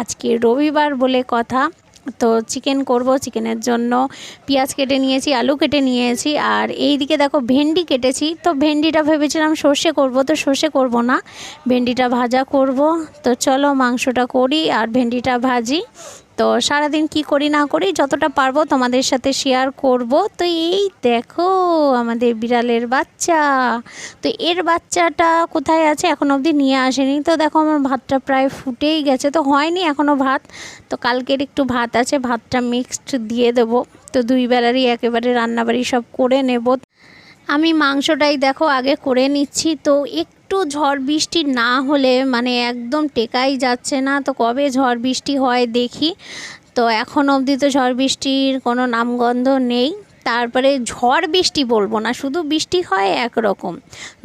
আজকে রবিবার বলে কথা। তো চিকেন করব চিকেনের জন্য। পেঁয়াজ কেটে নিয়েছি, আলু কেটে নিয়েছি, আর এই দিকে দেখো ভেন্ডি কেটেছি। তো ভেন্ডিটা ভেবেছিলাম সর্ষে করব, তো সর্ষে করব না। ভেন্ডিটা ভাজা করব। তো চলো মাংসটা করি আর ভেন্ডিটা ভাজি। তো সারাদিন কি করি না করি যতটা পারব তোমাদের সাথে শেয়ার করব। তো এই দেখো আমাদের বিড়ালের বাচ্চা। তো এর বাচ্চাটা কোথায় আছে? এখন অবধি নিয়ে আসেনি। তো দেখো আমার ভাতটা প্রায় ফুটেই গেছে। তো হয়নি এখনও ভাত। তো কালকের একটু ভাত আছে। ভাতটা মিক্সড দিয়ে দেবো। তো দুই বেলারই একেবারে রান্নাবাড়ি সব করে নেব। আমি মাংসটাই দেখো আগে করে নিচ্ছি, তো একটু ঝড় বৃষ্টি না হলে মানে একদম টেকাই যাচ্ছে না। তো কবে ঝড় বৃষ্টি হয় দেখি। তো এখন অবধি তো ঝড় বৃষ্টির কোনো নামগন্ধ নেই। তারপরে ঝড় বৃষ্টি বলব না, শুধু বৃষ্টি হয় একরকম।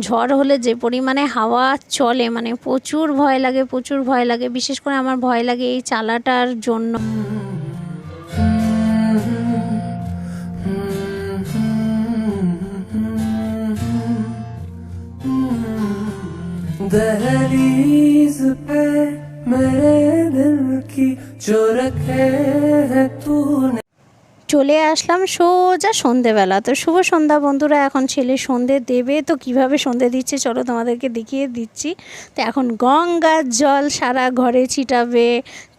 ঝড় হলে যে পরিমাণে হাওয়া চলে মানে প্রচুর ভয় লাগে, প্রচুর ভয় লাগে। বিশেষ করে আমার ভয় লাগে এই চালাটার জন্য। दहलीज पे मेरे दिल की जो रखे है तूने চলে আসলাম সোজা সন্ধেবেলা তো শুভ সন্ধ্যা বন্ধুরা এখন ছেলে সন্ধে দেবে তো কিভাবে সন্ধে দিচ্ছে চলো তোমাদেরকে দেখিয়ে দিচ্ছি তো এখন গঙ্গার জল সারা ঘরে ছিটাবে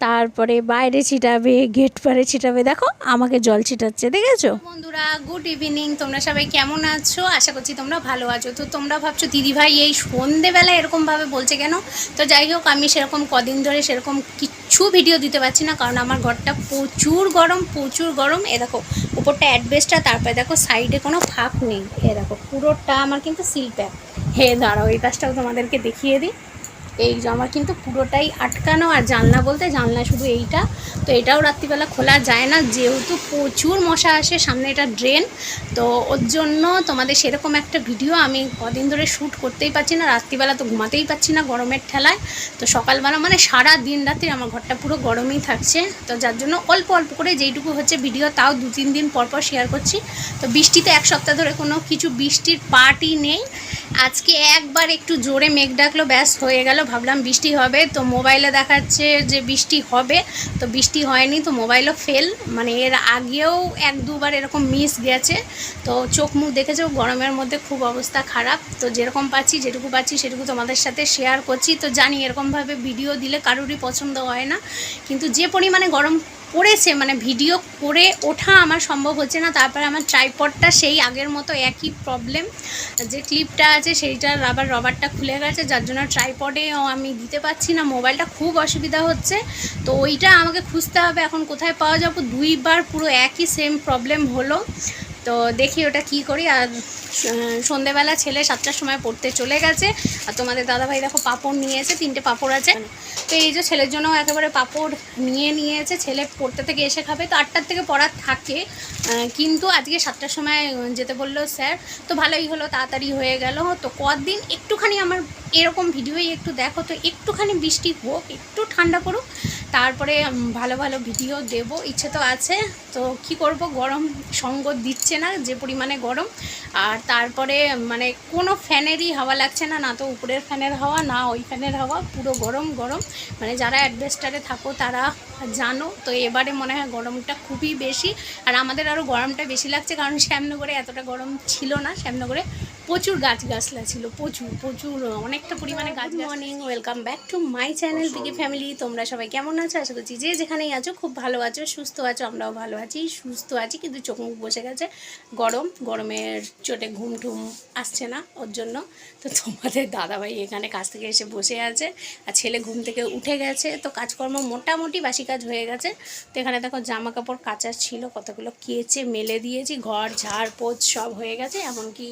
তারপরে বাইরে ছিটাবে গেট পারে ছিটাবে। দেখো, আমাকে জল ছিটাচ্ছে, দেখেছ? বন্ধুরা গুড ইভিনিং তোমরা সবাই কেমন আছো? আশা করছি তোমরা ভালো আছো। তো তোমরা ভাবছ, দিদিভাই এই সন্ধেবেলা এরকমভাবে বলছে কেন? তো যাই হোক, আমি সেরকম কদিন ধরে সেরকম কিচ্ছু ভিডিও দিতে পারছি না, কারণ আমার ঘরটা প্রচুর গরম প্রচুর গরম। এ দেখো, উপরটা অ্যাডবেস্টটা তারপরে দেখো সাইডে কোনো ফাঁক নেই। এ দেখো, পুরোটা আমার কিন্তু সিল প্যাক হে, দাঁড়াও, এই কাজটাও তোমাদেরকে দেখিয়ে দিই। এই আমার কিন্তু পুরোটাই আটকানো আর জানলা বলতে জানলা শুধু এইটা। তো এটাও রাত্রিবেলা খোলা যায় না, যেহেতু প্রচুর মশা আসে, সামনে এটা ড্রেন তো ওর জন্য তোমাদের সেরকম একটা ভিডিও আমি কদিন ধরে শ্যুট করতেই পারছি না, রাত্রিবেলা তো ঘুমাতেই পারছি না গরমের ঠেলায়। তো সকালবেলা মানে সারা দিন রাত্রি আমার ঘরটা পুরো গরমই থাকছে। তো যার জন্য অল্প অল্প করে যেইটুকু হচ্ছে ভিডিও তাও দু তিন দিন পর পর শেয়ার করছি। তো বৃষ্টিতে এক সপ্তাহ ধরে কোনো কিছু বৃষ্টির পার্টই নেই। আজকে একবার একটু জোরে মেঘ ডাকলো, ব্যাস হয়ে গেল। ভাবলাম বৃষ্টি হবে, তো মোবাইলে দেখাচ্ছে যে বৃষ্টি হবে। তো বৃষ্টি হয়নি, তো মোবাইলও ফেল মানে এর আগেও এক দুবার এরকম মিস গেছে। তো চোখ মুখ দেখেছেও গরমের মধ্যে খুব অবস্থা খারাপ। তো যেরকম পাচ্ছি, যেটুকু পাচ্ছি, সেটুকু তোমাদের সাথে শেয়ার করছি। তো জানি এরকমভাবে ভিডিও দিলে কারোরই পছন্দ হয় না। কিন্তু যে পরিমাণে গরম পড়েছে মানে ভিডিও করে ওঠা আমার সম্ভব হচ্ছে না। তারপরে আমার ট্রাইপডটা সেই আগের মতো একই প্রবলেম যে ক্লিপটা আছে সেইটা আবার রবারটা খুলে গেছে, যার জন্য ট্রাইপডেও আমি দিতে পারছি না। মোবাইলটা খুব অসুবিধা হচ্ছে। তো ওইটা আমাকে খুঁজতে হবে, এখন কোথায় পাওয়া যাব? দুইবার পুরো একই সেম প্রবলেম হলো। তো দেখি ওটা কি করি। আর সন্ধেবেলা ছেলে সাতটার সময় পড়তে চলে গেছে। আর তোমাদের দাদাভাই দেখো পাপড় নিয়েছে তিনটে পাপড় আছে। তো এই যে ছেলের জন্য একেবারে পাপড় নিয়ে নিয়েছে। ছেলে পড়তে থেকে এসে খাবে। তো আটটার থেকে পড়ার থাকে। কিন্তু আজকে সাতটার সময় যেতে বলল স্যার। তো ভালোই হলো, তাড়াতাড়ি হয়ে গেল। তো কদিন একটুখানি আমার এরকম ভিডিওই একটু দেখো, তো একটুখানি বৃষ্টি হোক, একটু ঠান্ডা করুক তারপরে ভালো ভালো ভিডিও দেব, ইচ্ছে তো আছে। তো কি করব, গরম সঙ্গ দিচ্ছে না, যে পরিমাণে গরম। আর তারপরে মানে কোনো ফ্যানেরই হাওয়া লাগছে না না তো উপরের ফ্যানের হাওয়া, না ওই ফ্যানের হাওয়া, পুরো গরম গরম। মানে যারা অ্যাডভেস্টারে থাকো, তারা জানো তো এবারে মনে হয় গরমটা খুবই বেশি। আর আমাদের আরও গরমটা বেশি লাগছে কারণ শ্যামনগরে এতটা গরম ছিল না। শ্যামনগরে প্রচুর গাছ গাছলা ছিল প্রচুর প্রচুর অনেকটা পরিমাণে গাছ morning welcome back to my channel PK family তোমরা সবাই কেমন আছো? আশা করছি যে যেখানেই আছো খুব ভালো আছো সুস্থ আছো আমরাও ভালো আছি সুস্থ আছি কিন্তু চোখ মুখ বসে গেছে। গরম গরমের চোটে ঘুম টুম আসছে না ওর জন্য। তো তোমাদের দাদাভাই এখানে কাজ থেকে এসে বসে আছে আর ছেলে ঘুম থেকে উঠে গেছে। তো কাজকর্ম মোটামুটি বাসি কাজ হয়ে গেছে। তো এখানে দেখো জামা কাপড় কাচা ছিল, কতগুলো কেচে মেলে দিয়েছি, ঘর, ঝাড় পোছ সব হয়ে গেছে, এমনকি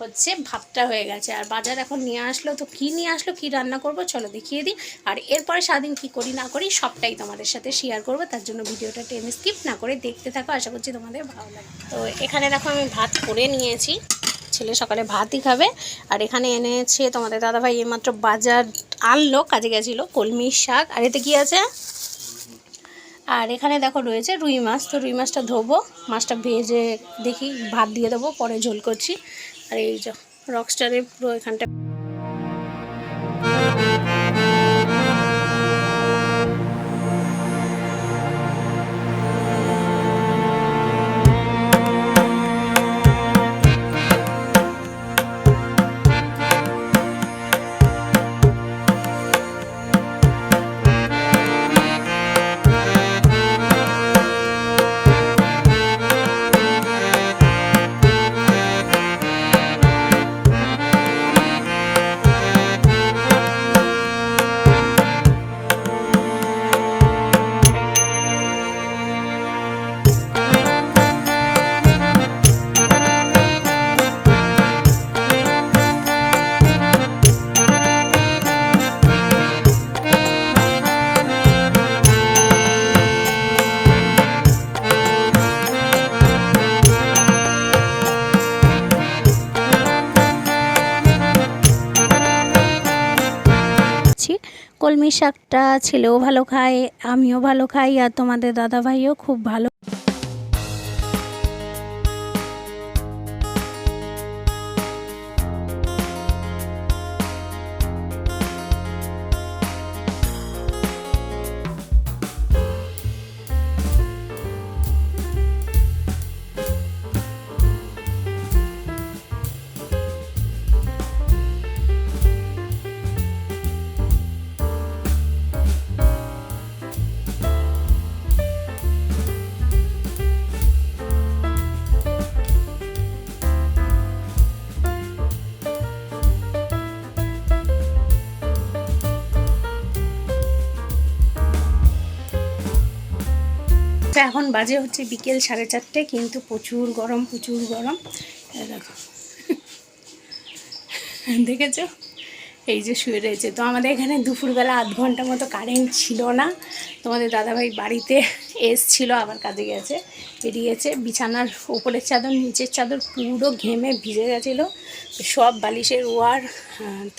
হচ্ছে ভাতটা হয়ে গেছে। আর বাজার এখন নিয়ে আসলো, তো কী নিয়ে আসলো, কি রান্না করব, চলো দেখিয়ে দিই। আর এরপরে সারাদিন কি করি, না করি, সবটাই তোমাদের সাথে শেয়ার করব। তার জন্য ভিডিওটা টেনে স্কিপ না করে দেখতে থাকো, আশা করছি তোমাদের ভালো লাগে তো এখানে দেখো আমি ভাত করে নিয়েছি। ছেলে সকালে ভাতই খাবে। আর এখানে এনেছে তোমাদের দাদাভাই, এইমাত্র বাজার আনলো, কাজে গেছিল কলমির শাক। আর এতে কী আছে? আর এখানে দেখো রয়েছে রুই মাছ। তো রুই মাছটা ধোবো, মাছটা ভেজে দেখি, ভাত দিয়ে দেবো, পরে ঝোল করছি। আর এই যে রকস্টারে পুরো এখানটা কলমি শাকটা ছেলেও ভালো খায় আমিও ভালো খাই আর তোমাদের দাদা ভাইও খুব ভালো। এখন বাজে হচ্ছে বিকেল সাড়ে চারটে কিন্তু প্রচুর গরম প্রচুর গরম। দেখো। দেখেছ? এই যে শুয়ে রয়েছে। তো আমাদের এখানে দুপুরবেলা আধ ঘণ্টা মতো কারেন্ট ছিল না। তোমাদের দাদাভাই বাড়িতে এসছিল, আবার কাজে গেছে, বেরিয়েছে। বিছানার ওপরের চাদর, নিচের চাদর পুরো ঘেমে ভিজে গেছিল। সব বালিশের ওয়ার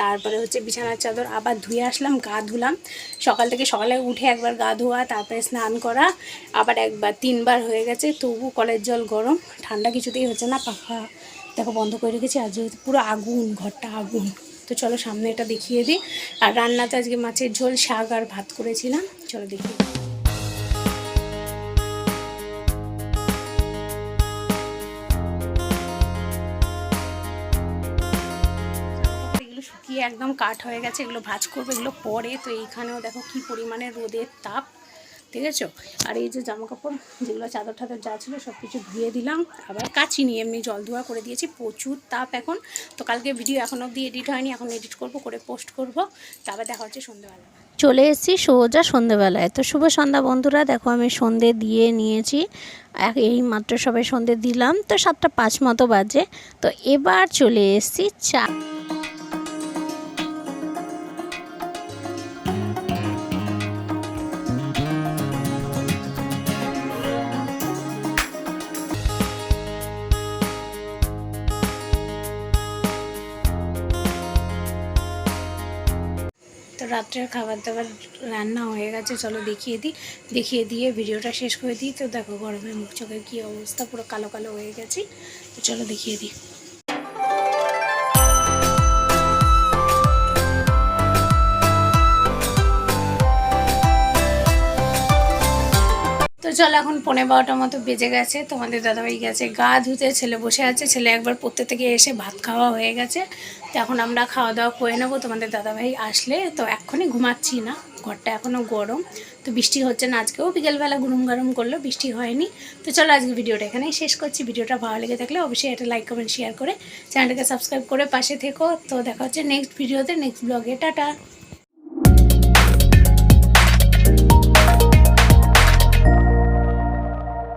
তারপরে হচ্ছে বিছানার চাদর আবার ধুয়ে আসলাম, গা ধুলাম। সকাল থেকে সকালে উঠে একবার গা ধোয়া, তারপরে স্নান করা, আবার একবার তিনবার হয়ে গেছে। তবু কলের জল গরম, ঠান্ডা কিছুতেই হচ্ছে না, পাখা দেখো বন্ধ করে রেখেছি, আর যেহেতু পুরো আগুন, ঘরটা আগুন। তো চলো সামনে এটা দেখিয়ে দিই। আর রান্নাতে আজকে মাছের ঝোল, শাক আর ভাত করেছিলাম। চলো শুকিয়ে একদম কাঠ হয়ে গেছে, এগুলো ভাজ করবে, এগুলো পরে। তো এইখানেও দেখো কি পরিমাণে রোদের তাপ। ঠিক আছে আর এই যে জামা কাপড় যেগুলো চাদর টাদর যা ছিল সব কিছু ধুয়ে দিলাম, আবার কাচি নিয়ে এমনি জল ধোয়া করে দিয়েছি। প্রচুর তাপ এখন। তো কালকে ভিডিও এখন অবধি এডিট হয়নি, এখন এডিট করব, করে পোস্ট করব। তারপর দেখা হচ্ছে সন্ধ্যেবেলা চলে এসেছি সোজা সন্ধেবেলায়। তো শুভ সন্ধ্যা বন্ধুরা, দেখো আমি সন্ধে দিয়ে নিয়েছি। এই মাত্র সবাই সন্ধে দিলাম। তো সাতটা পাঁচ মতো বাজে। তো এবার চলে এসেছি চা রাত্রের খাবার দাবার রান্না হয়ে গেছে, চলো দেখিয়ে দিই। দেখিয়ে দিয়ে ভিডিওটা শেষ করে দিই। তো দেখো গরমে মুখ চোখের কী অবস্থা, পুরো কালো কালো হয়ে গেছি। তো চলো দেখিয়ে দিই। তো চলো এখন পনেরো বারোটার মতো বেজে গেছে। তোমাদের দাদাভাই গেছে, গা ধুতে, ছেলে বসে আছে। ছেলে একবার পড়তে থেকে এসে ভাত খাওয়া হয়ে গেছে। তো এখন আমরা খাওয়া দাওয়া করে নেব। তোমাদের দাদাভাই আসলে তো এক্ষুনি ঘুমাচ্ছি না। ঘরটা এখনও গরম। তো বৃষ্টি হচ্ছে না আজকেও। বিকেলবেলা গরম গরম করল বৃষ্টি হয়নি। তো চলো আজকে ভিডিওটা এখানেই শেষ করছি। ভিডিওটা ভালো লেগে থাকলে অবশ্যই একটা লাইক কমেন্ট শেয়ার করে চ্যানেলটাকে সাবস্ক্রাইব করে পাশে থেকো। তো দেখা হচ্ছে নেক্সট ভিডিওতে নেক্সট ব্লগে টাটা।